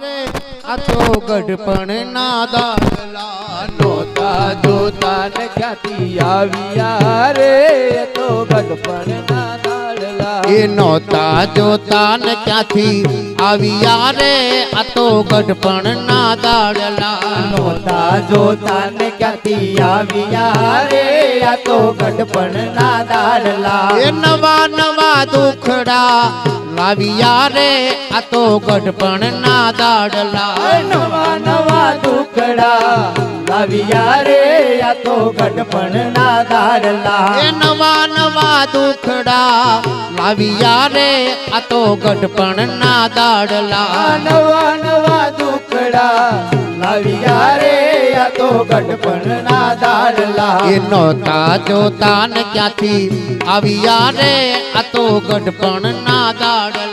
રે, આ તો ગઢપણ ના દાદલા નોતા જોતા ને ક્યાંથી આવ્યા રે? તો ગઢપણ ના દાડલા એ નહોતા જોતા ને ક્યાંથી આવ્યા રે આ તો ગઢપણ ના દાડલા. નોતા જોતા ને ક્યાંથી આવ્યા રે આ તો ગઢપણ ના દાડલા. એ નવા નવા દુખડા લાવ્યા રે આ તો ગઢપણ ના દાડલા નવા નવા દુખડા લાવ્યા રે આ તો ગઢપણ ના દારલા એ નવા નવા દુખડા લાવ્યા રે આ તો ગઢપણ ના દાડલા નવા નવા દુખડા લાવ્યા રે આ તો ગઢપણ ના દાડલા. એ નહોતા જોતા ને ક્યાંથી આવ્યા રે આ તો ગઢપણ ના દાડલા. નોતા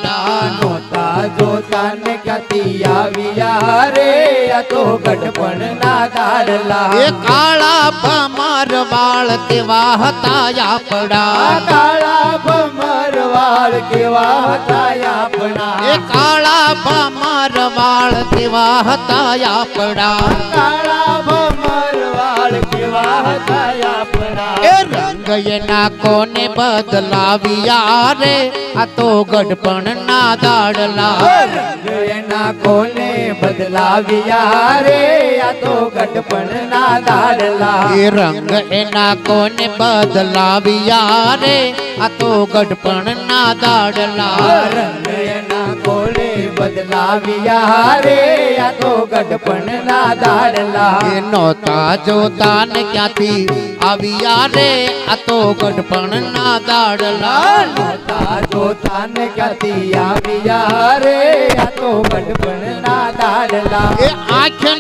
રે તો ગઢપણ ના દાડલા એ કાળા ભમર વાળ તેવા હતા આપડા કાળા ભમર વાળ કેવા હતા આપણા. એ કાળા ભમર વાળ તેવા હતા આપડા કાળા ભમર વાળ કેવા હતા આપણા એ રંગ એના કોને બદલાવ્યા રે આ તો ગઢપણ ના દાડલા રંગ એના કોને બદલાવ્યા રે આ તો ગઢપણ ના દાડલા એ રંગ એના કોને બદલાવ્યા રે આ તો ગઢપણ ના દાડલા રંગ એના કોને બદલાવ્યા રે આ તો ગઢપણ ના દાડલા એ નહોતા જોતા ને ક્યાંથી આવ્યા રે આ તો ગઢપણ ના દાડલા નોતા જોતા ને ક્યાંથી આવ્યા રે આ તો ગઢપણ ના દાડલા એ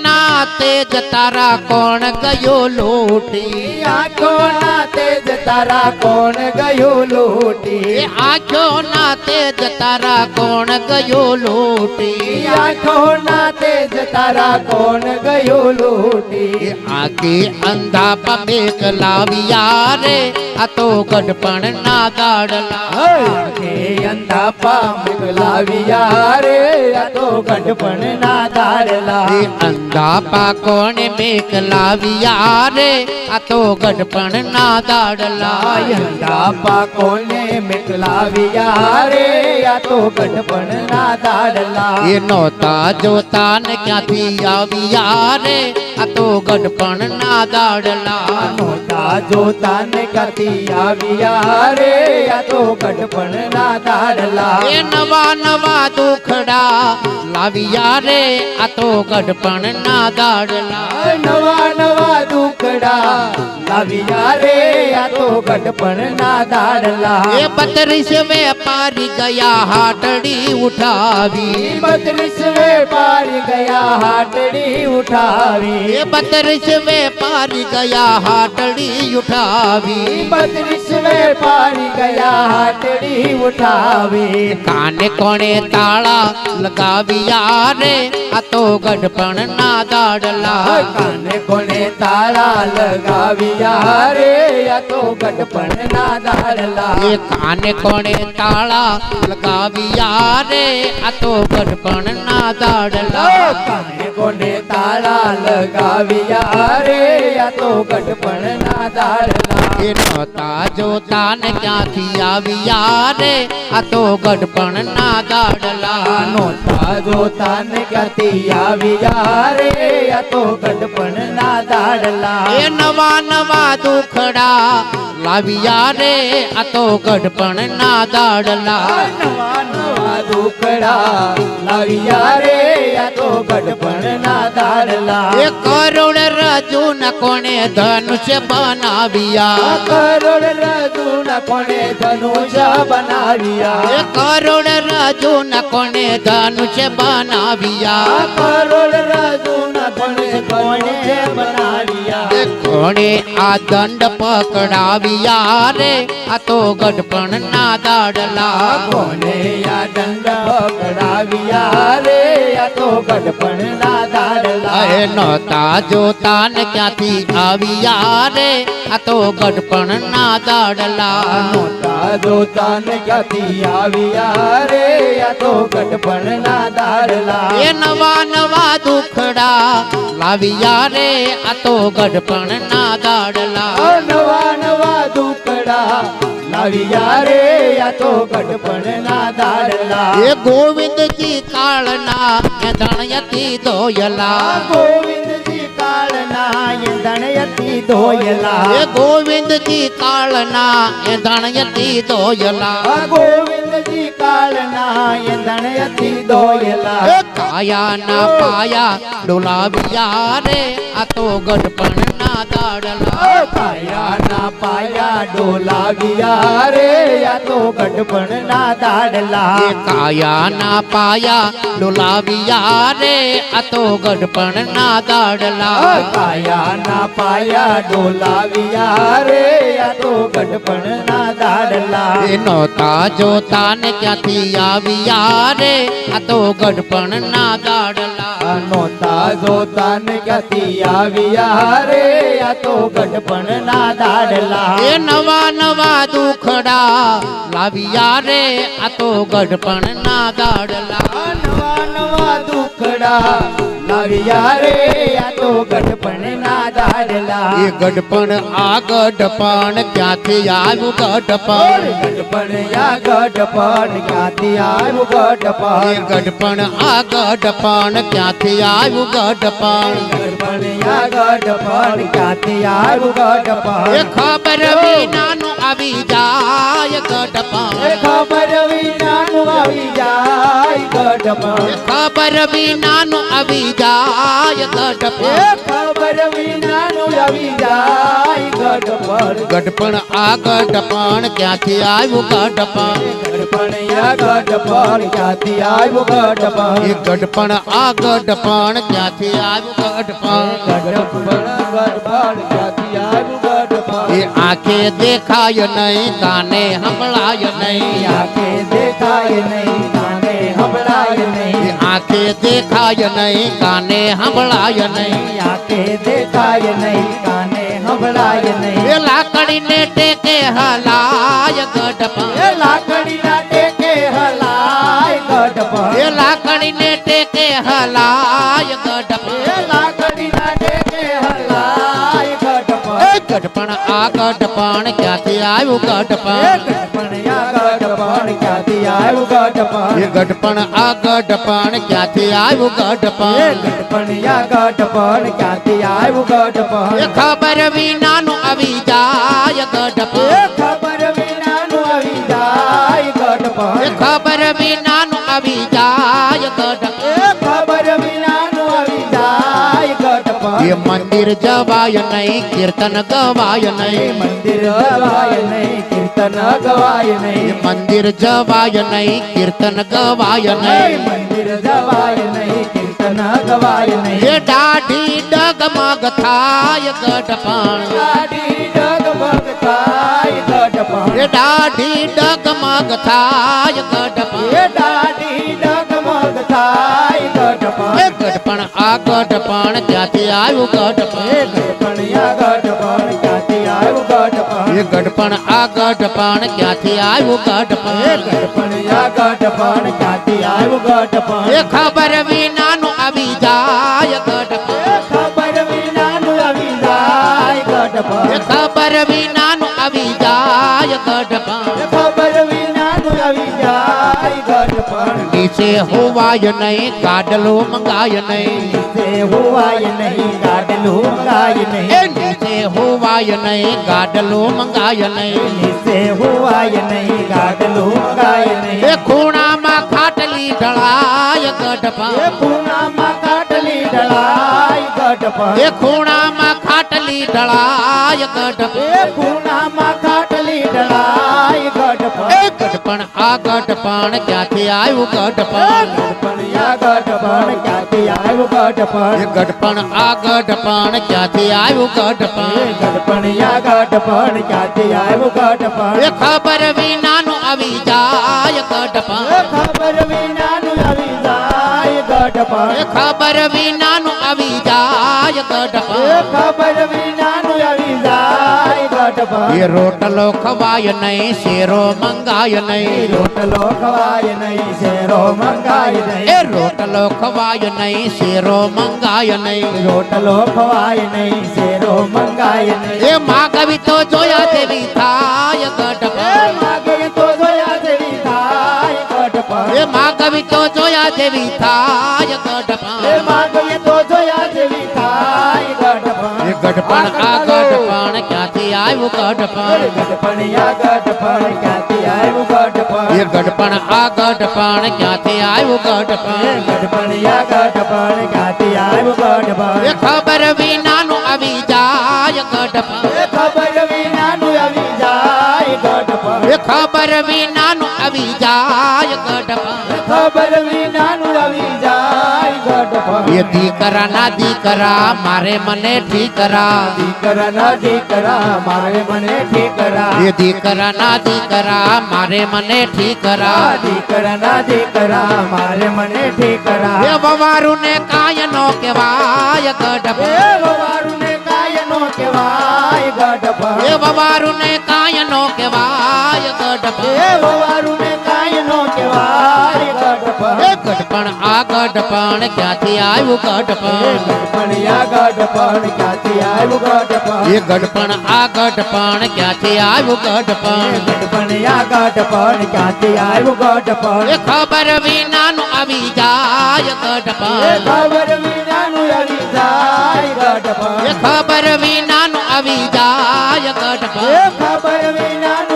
આંખના તેજ તારા કોણ ગયો લોટી? આખો ના તેજ તારા કોણ ગયો લોટી? આખો ના તેજ તારા કોણ ગયો લોટી? આખો ના તેજ તારા કોણ ગયો લોટી? આખી અંધા પમેક લાવ્યા રે આ તો ગઢપણ ના ગાડલા અંધા પામ લાવ્યા રે. તો ગઢપણ ના દાડલા એ અંધા પા કોણે મેક લાવ્યા રે આ તો ગઢપણ ના દાડલા અંધા પાકોને મેકલાવ્યા રે આ તો ગઢપણ ના દાડલા એ નહોતા જોતા ને ક્યાંથી આવ્યા રે આ તો ગઢપણ ના દાડલા નોતા જોતા ને ક્યાંથી આવ્યા રે આ તો ગઢપણ ના દાડલા એ નવા નવા દુખડા લાવ્યા રે. આ તો ગઢપણ ના દાડલા નવા નવા દુખડા લાવ્યા રે. આ તો ગઢપણ ના દાડલા એ બત્રીસ વેપારી ગયા હાટડી ઉઠાવી. બત્રીસ વેપારી ગયા હાટડી ઉઠાવી. એ બત્રીસ વેપારી ગયા હાટડી ઉઠાવી. બત્રીસ વેપારી ગયા હાટડી ઉઠાવી. કાને કોણે તાળા લગાવ્યા રે આ તો ગઢપણ ના દાડલા કાને કોને તારા લગાવ્યા રે? આ તો ગઢપણ ના દાડલા. એ કાને કોને તાળા લગાવ્યા રે? આ તો ગઢપણ ના દાડલા કાને કોને તાળા લગાવ્યા રે? આ તો ગઢપણ દાડલા એ નહોતા જોતા ને ક્યાંથી આવ્યા રે? આ તો ગઢપણ ના ગાડલા. નોતા જોતા ને ક્યાંથી આવ્યા રે? આ તો ગઢપણ ના દાડલા એ નવા નવા દુખડા લાવ્યા રે. આ તો ગઢપણ ના દાડલા દુકડા લાવ્યા રે. આ તો ગઢપણ ના દાડલા એ કરોડ રજુ ન કોણે ધનુષ્ય બનાવ્યા. કરોડ રજુ ના કોને ધનુષ બનાવ્યા? કરોડ રજુ ન કોણે ધનુષ બનાવ્યા? કરોડ રજુ ના કોને કોને બનાવ્યા? કોણે આ દંડ પકડાવ્યા રે? આ તો ગઢપણ ના દાડલા કોણે આ દંડ પકડાવ્યા રે? આ તો ગઢપણ ના દાડલા એ નહોતા જોતા ને ક્યાંથી આવ્યા રે? આ તો ગઢપણ ના દાડલા નોતા જોતા ને ક્યાંથી આવ્યા રે? આ તો ગઢપણ ના દાડલા એ નવા નવા દુખડા લાવ્યા રે આ તો ગઢપણ ના દાડલા નવા નવા દુકડા લાવ્યા રે આ તો ગઢપણ ના દાડલા. એ ગોવિંદજી કાળના એ દણયતી દોયલા ગોવિંદજી કાળના દણયતી ધોયલા. એ ગોવિંદજી કાળના એ દણયતી દોયલા ગોવિંદજી કાળના દણયતી ધોયલા. એ કાયાના પાયા ડોલાવ્યા રે આ તો ગઢપણ ના દાડલા પાયાના પાયા ડોલાવ્યા રે આ તો ગઢપણ ના દાડલા એ કાયાના પાયા ડોલાવ્યા રે આ તો ગઢપણ ના દાડલા કાયાના પાયા ડોલાવ્યા રે આ તો ગઢપણ ના દાડલા એ નહોતા જોતા ને ક્યાંથી આવ્યા રે આ તો ગઢપણ ના દાડલા નોતા જોતા ને ક્યાંથી આવ્યા રે આ તો ગઢપણ ના દાડલા. એ નવા નવા દુખડા લાવ્યા રે આ તો ગઢપણ ના દાડલા નવા નવા દુખડા લાવ્યા રે આ તો ગઢપણ ના દાડલા એ ગઢપણ આ ગઢપણ ક્યાંથી આવ્યું ગઢપણ? ગઢપણ આ ગઢપણ ક્યાંથી આવ્યું એ ગઢપણ ગઢપણ આ ગઢપણ ક્યાંથી આવ્યું ગઢપણ? ગઢપણ આ ગઢપણ ક્યાંથી આવ્યું એ ગઢપણ ખબર વિનાનું આવી જાય ગઢપણ ખબર વિનાનું આવી જાય ગઢપણ ખબર વિનાનું આવી જાય ગઢપણ ખબર વિનાનું આવી જાય ગઢપણ ગઢપણ આ ગઢપણ ક્યાંથી આવ્યું ગઢપણ ગઢપણ આ ગઢપણ ક્યાંથી આવ્યું ગઢપણ એ ગઢપણ આ ગઢપણ ક્યાંથી આવ્યું ગઢપણ ગઢપણ ગઢપણ ક્યાંથી આવ્યું ગઢપણ એ આંખે દેખાય નહીં કાને સંભળાય નહીં આંખે દેખાય નહીં કાને સંભળાય એ નહીં આંખે દેખાય નહીં કાને સંભળાય નહીં આંખે દેખાય નહીં કાને સંભળાય નહીં એ લાકડીને ટેકે હલાય ગઢપણ એ લાકડીના ટેકે હલાય ગઢપણ એ લાકડીને ટેકે ગઢપણ આ ગઢપણ ક્યાંથી આવ્યું ગઢપણ એ ગઢપણ આ ગઢપણ ક્યાંથી આવ્યું ગઢપણ એ ખબર વિનાનું આવી જાય ગઢપણ ખબર વિનાનું આવી જાય ગઢપણ ખબર વિનાનું આવી જાય ગઢપણ ગઢપણ એ મંદિર જવાય નહીં કીર્તન ગવાય એ નહીં મંદિર ગવાય નહીં કીર્તન ગવાય એ નહીં મંદિર જવાય નહીં કીર્તન ગવાય એ નહીં મંદિર જવાય નહીં કીર્તન ગવાય નહીં એ દાઢી ડગમગ થાય ગઢપણ ગાડી ડગમગ થાય ગઢપણ એ એ ગઢપણ ગઢપણ આ ગઢપણ ક્યાંથી આવ્યું એ ગઢપણ ગઢપણ યા ગઢપણ ક્યાંથી આવ્યું ગઢપણ એ ગઢપણ આ ગઢપણ ક્યાંથી આવ્યું એ ગઢપણ ગઢપણ ગઢપણ ક્યાંથી આવ્યું ગઢપણ એ ખબર વિનાનું આવી જાય ગઢપણ ખબર વિનાનું આવી જાય એ ગઢપણ ખબર વિનાનું આવી જાય ગઢપણ ખબર વિનાનું આવી જાય ગઢપણ નીચે હોવાય નહીં ગાડલો મંગાય નહીં. નીચે હોવાય નહીં ગાડલો મંગાય નહીં. નીચે હોવાય નહીં ગાડલો મંગાય નહીં. તે હોવાય નહીં ગાડલું મંગાય એ ખૂણામાં ખાટલી ઢળાય એ ગઢપણ પૂનામાં ઢળાય ગઢપણ. એ ખૂણામાં ખાટલી ઢળાય ગઢપા એ પૂનામાં કાટલી ઢળાય ગઢપણ. એ ગઢપણ આ ગઢપણ ક્યાંથી આવ્યું ગઢપણ? ગઢપણ આ ગઢપણ ક્યાંથી આવ્યું ગઢપણ? ગઢપણ આ ગઢપણ ક્યાંથી આવ્યું ગઢપણ? ગઢપણ યા ગઢપણ ક્યાંથી આવ્યું ગઢપણ? એ ખબર વિનાનું આવી જાય ગઢપણ. ખબર વિનાનું આવી જાય ગઢપણ. ખબર વિનાનું આવી જાય ગઢપણ. ખબર વિનાનું આવી જાય ગઢપણ ગઢપણ એ રોટલો ખવાય નહીં શેરો મંગાય નહીં રોટલો ખવાય નહીં શેરો મંગાય એ નહીં રોટલો ખવાય નહીં શેરો મંગાય નહીં રોટલો ખવાય નહીં શેરો મંગાય નહીં એ માગવી તો જોયા જેવી થાય એ ગઢપણ માગે તો જોયા જેવી થાય ગઢપણ એ માગવી તો જોયા જેવી થાય એ ગઢપણ માગે તો જોયા જેવી થાય ગઢપણ એ આવ્યું ગઢપણ આ ગઢપણ ક્યાંથી આવ્યું ગઢપણ એ ગઢપણ આ ગઢપણ ક્યાંથી આવ્યું ગઢપણ ગઢપણિયા ગઢપણ ક્યાંથી આવ્યું ગઢપણ એ ખબર વિનાનું આવી જાય ગઢપણ એ ખબર વિનાનું આવી જાય ગઢપણ એ ખબર વિનાનું આવી જાય ગઢપણ ખબર વિનાનું આવી જાય ગઢપણ એ દીકરા ના દીકરા મારે મને ઠીકરા. દીકરા ના દીકરા મારે મને ઠીકરા. એ દીકરા ના દીકરા મારે મને ઠીકરા. દીકરા ના દીકરા મારે મને ઠીકરા. એ વવારું ને કાય નો કેવાય એ ગઢપણ વવારું ને કાય નો કહેવાય ગઢપણ એ વવારું ને કાય નો કેવાય એ ગઢપણ વવારું ને કાય નો કહેવાય ગઢપણ એ ગઢપણ આ ગઢપણ ક્યાંથી આવ્યું ગઢપણ ગઢપણિયા ગઢપણ ક્યાંથી આવ્યું ગઢપણ એ ગઢપણ આ ગઢપણ ક્યાંથી આવ્યું ગઢપણ ગઢપણિયા ગઢપણ ક્યાંથી આવ્યું ગઢપણ એ ખબર વિનાનું આવી જાય એ ગઢપણ ખબર વિનાનું આવી જાય ગઢપણ એ ખબર વિનાનું આવી જાય એ ગઢપણ ખબર વિનાનું ગઢપણ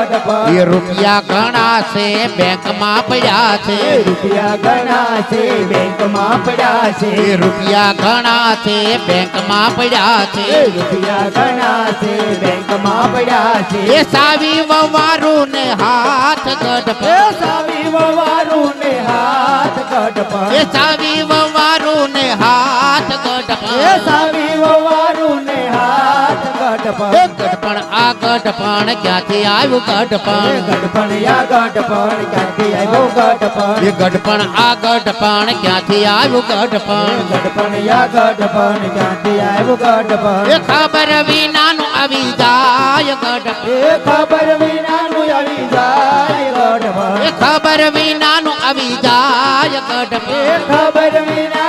એ રૂપિયા ઘણા છે બેંકમાં પડ્યા છે. રૂપિયા ઘણા છે બેંકમાં પડ્યા છે. એ રૂપિયા ઘણા છે બેંકમાં પડ્યા છે. રૂપિયા ઘણા છે બેંકમાં પડ્યા છે. એ સાવી વવારું ને હાથ એ ગઢપણ સાવી વવારું ને હાથ એ ગઢપણ સાવી વવારું ને હાથ એ ગઢપણ સાવી વવારું ને હાથ એ ગઢપણ ગઢપણ આ ગઢપણ ક્યાંથી આવ્યું ગઢપણ? ગઢપણ આ ગઢપણ ક્યાંથી આવ્યો ગઢપણ? એ ગઢપણ આ ગઢપણ ક્યાંથી આવ્યું ગઢપણ? ગઢપણ આ ગઢપણ ક્યાંથી આવ્યું ગઢપણ? એ ખબર વિનાનું આવી જાય ગઢપણ. એ ખબર વિનાનું આવી જાય ગઢપણ. એ ખબર વિનાનું આવી જાય એ ખબર ગઢપણ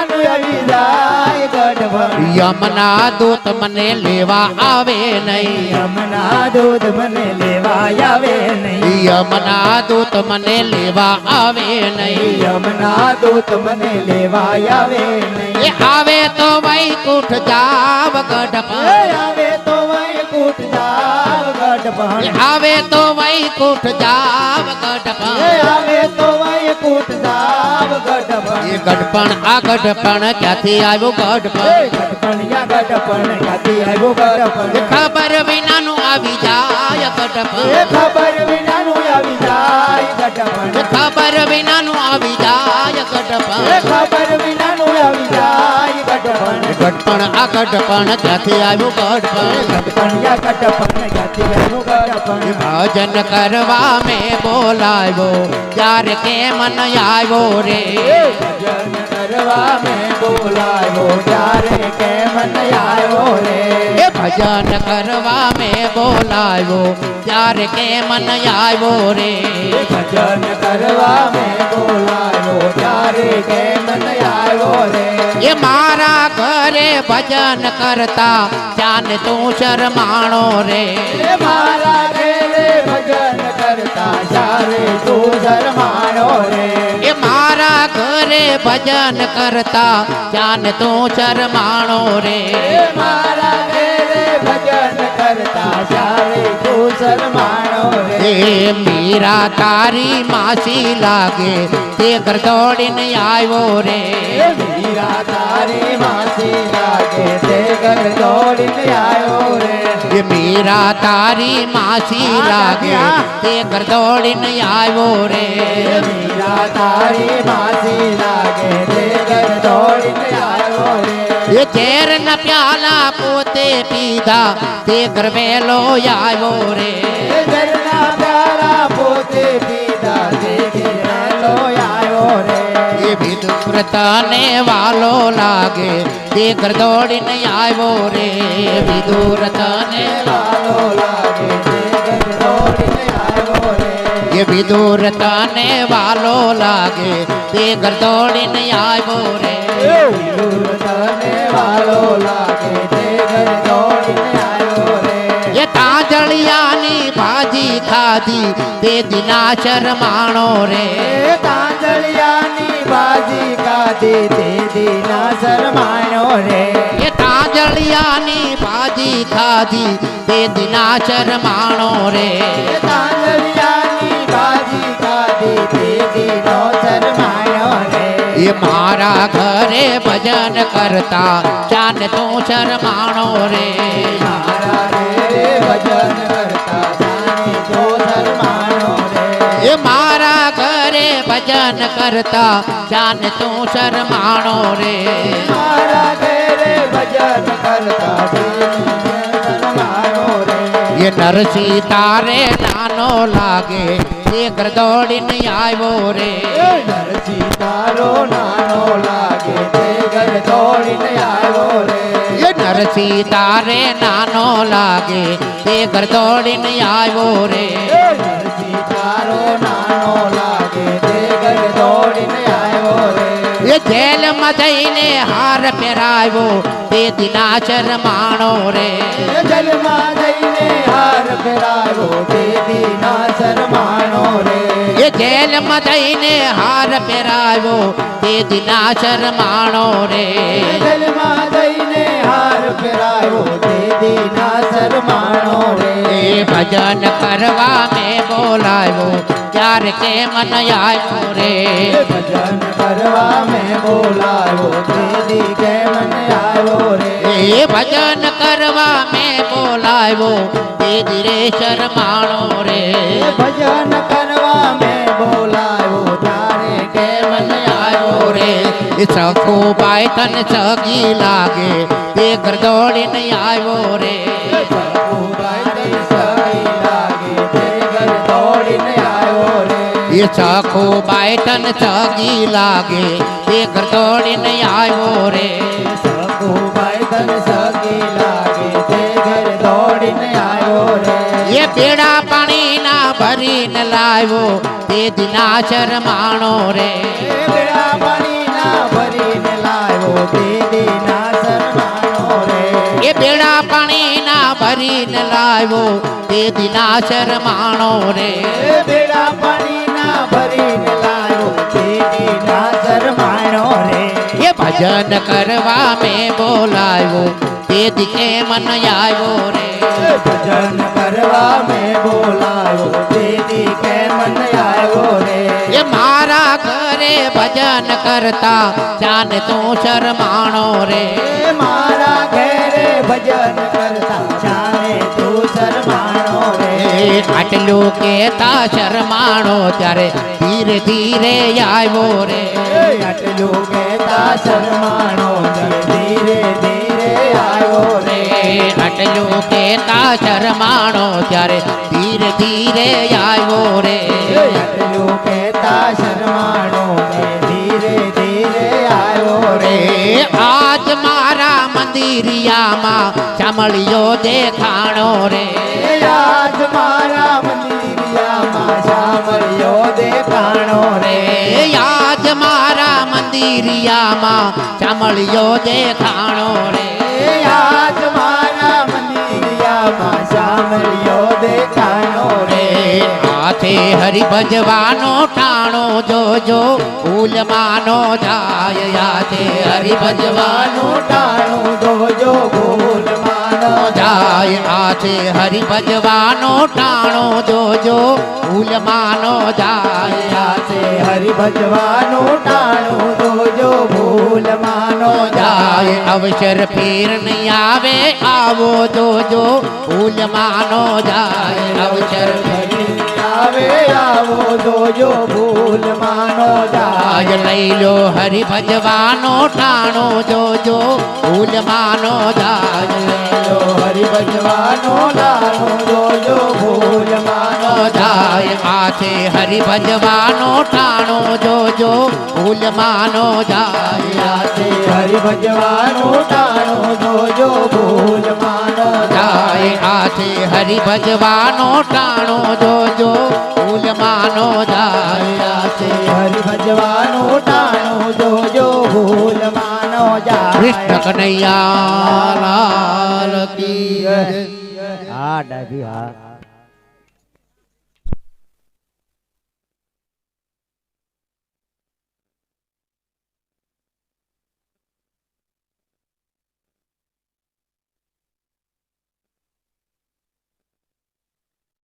યમના દૂત મને લેવા આવે નહીં. યમના દૂધ મને લેવા આવે નહીં. યમના દૂત મને લેવા આવે નહીં. યમના દૂત મને લેવા આવે નહીં. આવે તો વૈકુંઠ જાવ ગઢ આવે ગઢપણ આવે તો વૈકુંઠ જાવ ગઢપણ આવે તો વૈકુંઠ જાવ ગઢપણ એ ગઢપણ આ ગઢપણ ક્યાંથી આવ્યું ગઢપણ ગઢપણ યા ગઢપણ ક્યાંથી આવ્યો ગઢપણ ખબર વિનાનું આવી જાય ગઢપણ ખબર વિનાનું આવી જાય ગઢપણ ખબર વિનાનું આવી જાય ગઢપણ ખબર વિનાનું આવી જાય ગઢપણ એ ગઢપણ આ ગઢપણ ક્યાંથી આવ્યું ગઢપણ ગઢપણ યા ગઢપણ ક્યાંથી આવ્યો ગઢપણ એ ભજન કરવા મેં બોલાવ્યો ત્યારે કેમ ન આવ્યો રે ભજન કરવા મેં બોલાયો ત્યારે કેમ ન આવ્યો રે એ ભજન કરવા મેં બોલાવ્યો ત્યારે કેમ ન આવ્યો રે ભજન કરવા મેં બોલાયો ત્યારે કેમ ન આવ્યો રે એ મારા ઘરે ભજન કરતા જાને તું શરમાણો રે એ મારા ઘરે ભજન કરતા જ્યારે તું શરમાયો રે એ મારા ઘરે ભજન કરતા જાને તું શરમાણો રે. મારા ઘરે ભજન કરતા જ્યારે તું શરમાયો રે એ મીરા તારી માસી લાગે તે ઘર દોડીને આવ્યો રે એ મીરા તારી માસી લાગે તે ઘર દોડીને આવ્યો રે એ મીરા તારી માસી લાગે તે ઘર દોડીને આવ્યો રે એ મીરા તારી માસી લાગે તે ઘર દોડીને આવ્યો રે એ ઝેર ન પ્યાલા પોતે પીધા તે ઘર વેલો આવ્યો રે એ ઘરના પ્યારા પોતે પીધા તે ઘેરલો આવ્યો રે એ વિદુર તને વાલો લાગે તે ઘર દોડીને આવ્યો રે વિદુર તને વાલો લાગે રે એ વિદુર તને વાલો લાગે તે ઘર દોડીને આવ્યો રે વિદુર તને વાલો લાગે તે ઘર દોડીને આવ્યો રે એ તાંજળિયાની ભાજી ખાધી તે દિના શરમાણો રે એ તાંજળિયાની બાજી કાઢી તે દીના શરમાયો રે એ તાંજળિયાની ભાજી ખાધી તે દિના શરમાણો રે એ તાંજળિયાની બાજી કાઢી તે દીનો શરમાયો રે. એ મારા ઘરે ભજન કરતા ચાન તું શરમાણો રે. મારા રે ભજન કરતા જાણે તો શરમાયો રે. એ મારા ઘરે ભજન કરતા ચાન તું શરમાણો રે. મારા ઘરે ભજન કરતા એ નરસિંહ તારે નાનો લાગે તે ઘર દોડીને આવ્યો રે. એ નરસિંહ તારો નાનો લાગે તે ઘર દોડીને આવ્યો રે. એ નરસિંહ તારે નાનો લાગે તે ઘર દોડીને આવ્યો રે. નરસિંહ તારો એ જેલમાં જઈને હાર પહેરાવ્યો તે દિના શરમાણો રે એ જલમાં જઈને હાર ફેરાયો તે દીના શરમાણો રે એ જેલમાં જઈને હાર પહેરાવ્યો તે દિના શરમાણો રે એ જલમાં જઈને હાર ફેરાયો તે દીના શરમાણો રે એ ભજન કરવા મેં બોલાવ્યો ત્યારે કે મન આવ્યો રે એ ભજન કરવા મેં બોલાયો તે દી કે મને આવ્યો રે એ ભજન કરવા મેં બોલાવ્યો તે દિરે શરમાણો રે એ ભજન કરવા મેં બોલાયો તારે કે મને આવ્યો રે એ સખો બાય તન સગી લાગે તે ઘર દોડીને આવ્યો રે સખુબાઈ એ સખો બાય તન સગી લાગે તે ઘર દોડીને આવ્યો રે સખુબાઈ તને સહી લાગે તે ઘર દોડીને આવ્યો રે એ પેડા પાણીના ભરીને લાવ્યો તે દિના શરમાણો રે એ બેડા પાણીના ભરીને લાવ્યો તે દીના શરમાણો રે એ બેડા પાણીના ભરીને લાવ્યો તે દિના શરમાણો રે એ બેડા પાણીના ભરીને લાવ્યો તે દીના શરમાણો રે એ ભજન કરવા મેં બોલાવ્યો તે દિકે મન આવ્યો રે એ ભજન કરવા મેં બોલાવ્યો તે દી કે મને આવ્યો રે એ મારા ઘરે ભજન કરતા જાન તું શરમાણો રે એ મારા ઘેરે ભજન કરતા જાણે તું શરમાણો રે એ આટલું કેતા શરમાણો ત્યારે ધીરે ધીરે આવ્યો રે. આટલું કેતા શરમાણો ધીરે ધીરે આવ્યો રે. આટલું કેતા શરમાણો ત્યારે ધીરે ધીરે આવ્યો રે. આટલું કેતા શરમાણો મંદિરિયામાં ચામળિયો દેખાણો રે. યાદ મારા મંદિરિયામાં ચામળિયો દેખાણો રે. યાદ મારા મંદિરિયામાં ચામળિયો દેખાણો રે. યાદ મારા શામળિયો દેખાણો રે. હાથે હરિ ભજવાનો ટાણો જોજો ફૂલ માનો જાય. હાથે હરિ ભજવાનો ટાણો જોજો ભૂલ માનો જાય હાથે હરિ ભજવાનો ટાણો જોજો ફૂલ માનો જાય છે હરિ ભજવાનું ટાણું જોજો ભૂલ માનો જાય જાય અવસર ફેર નહીં આવે આવો જોજો ફૂલ માનો જાય અવસર આવે આવો જોજો ભૂલ માનો જાજ લઈ લો હરિ ભજવાનો ઠાણો જોજો ભૂલ માનો જાય લો હરિ ભજવાનો ઠાણો જોજો ભૂલ માનો જાય માથે હરિ ભજવાનો ઠાણો જોજો ભૂલ માનો જાય રાતે હરિ ભજવાનું ટાણો જોજો ભૂલ માનો જાય આથી હરિ ભજવાનો ટાણો જોજો ભૂલ માનો જાય રાતે હરિ ભજવાનું ટાણો જોજો ભૂલ માનો જાય કૃષ્ણ કનૈયા લાલ કી જય. હા ડાભી હા